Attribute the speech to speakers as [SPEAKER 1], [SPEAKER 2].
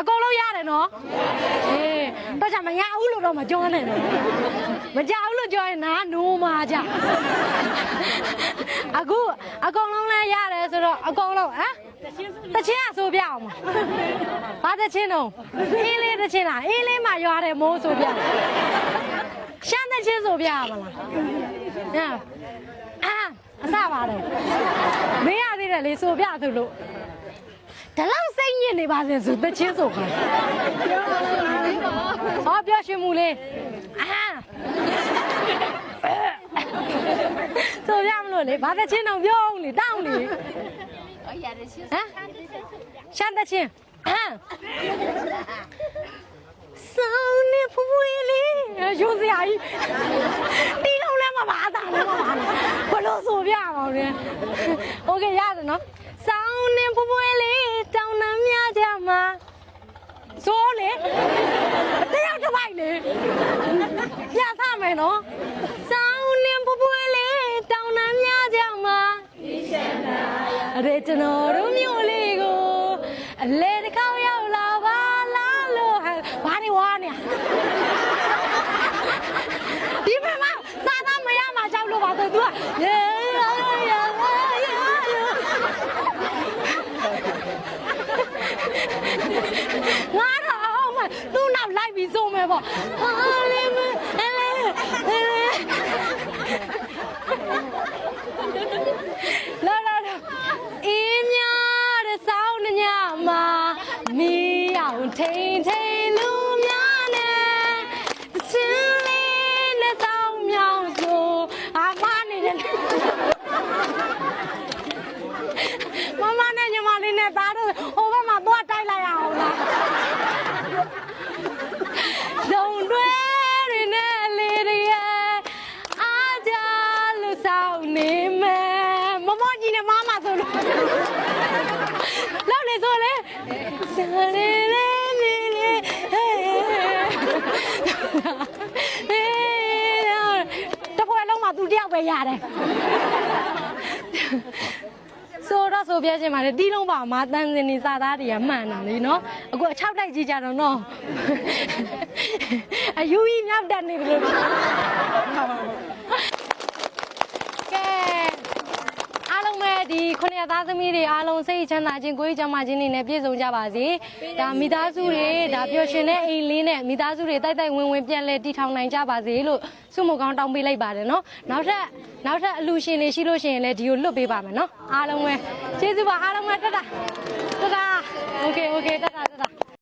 [SPEAKER 1] အကုန်လုံးရတယ်နော်အေးတော့ကြမရဘူးလို့တော့မပြောနဲ့နော်မကြဘူးလို့ပြောရင်နားနိုးမှာကြအခုအကုန်လုံးလည်းရတယ်ဆိုတော့အကုန်လုံးဟမ်တချင်းကဆိုပြအောင်ပါဘာတချင်းတော့အေးလေးတချင်းလားအေးလေးမှရွာတယ်မိုးဆိုပြရှမ်းတချင်းဆိုပြရမလားဟမ်အာအစပါတယ်မင်းရသေးတယ်လေဆိုပြသူလို့ ဒါလောက်စိတ်ညစ်နေပါလေဆိုတချင်းဆိုခင်ဟောပြောရှင်မူလေးအာဆိုရမလို့လေဘာတချင်းတော့ပြောအောင်လေတောင်းလေဟမ်ရှမ်းတချင်းဟမ်စောင်းနေဖူဖူလေးရုံစရာကြီးတီးလုံးလည်းမပါတာလည်းမပါဘူးဘလို့ဆိုပြအောင်လဲโอเคရတယ်နော် စောင်းနေဖူဖူလေးတောင်းနှမ်းများကြမှာစိုးလေတယောက်တစ်ပိုက်လေပြသမယ်နော်စောင်းနေဖူဖူလေးတောင်းနှမ်းများကြမှာရဲကျွန်တော်တို့မျိုးလေးကိုအလေတစ်ခေါက်ရောက်လာပါလားလို့ဟဲ့ဘာနေဝါနေဒီမမစာသားမရမှာကြောက်လို့ပါတော့ तू ကရေရာရာငါတော့အောင်မသူ့နောက်လိုက်ပြီးစုံ မယ်ပေါ့ဟာလေမအဲလေအဲလေလာလာလာအင်းများတဲ့စောင်းနှညမှာမီးအောင်ထိန်ထိန်လူများနဲ့စင်းလေးနဲ့စောင်းမြောင်ဆိုအာမနေတယ်မမနဲ့ညီမလေးနဲ့သားတို့ဟိုဘက်မှာသွားတိုက်လိုက်ရအောင်လားဇုံတွေတွေနဲ့လေးတွေရဲ့အားကြလို့စောင်းနေမယ်မမကြီး နဲ့မမဆိုလို့လောက်လေဆိုလေစရေလေးလေးလေးဟေးဟေးတပွဲလုံးမှာသူတယောက်ပဲရတယ်ဆိုတော့ဆိုပြချင်ပါတယ်တီးလုံးပါမှာတန်စင်နေစာသားတွေကမှန်တာလေနော်အခုအချောက်တိုက်ကြည့်ကြတော့နော်အယူကြီးမြောက်တက်နေတယ်လို့ကဲအားလုံးပဲဒီ ခုနှစ်သားသမီးတွေအားလုံးစိတ်ချမ်းသာခြင်းကိုယ်ရေးကျန်းမာခြင်းတွေနဲ့ပြည့်စုံကြပါစေ။ဒါမိသားစုတွေဒါပျော်ရွှင်တဲ့အိမ်လေးနဲ့မိသားစုတွေတိုက်တိုက်ဝင်ဝင်ပြန်လဲတည်ထောင်နိုင်ကြပါစေလို့ဆုမကောင်းတောင်းပေးလိုက်ပါတယ်နော်။နောက်ထပ်နောက်ထပ်အလူရှင်တွေရှိလို့ရှိရင်လည်းဒီကိုလွတ်ပေးပါမယ်နော်။အားလုံးပဲကျေးဇူးပါအားလုံးပဲတက်တာတက်တာ Okay okay တက်တာတက်တာ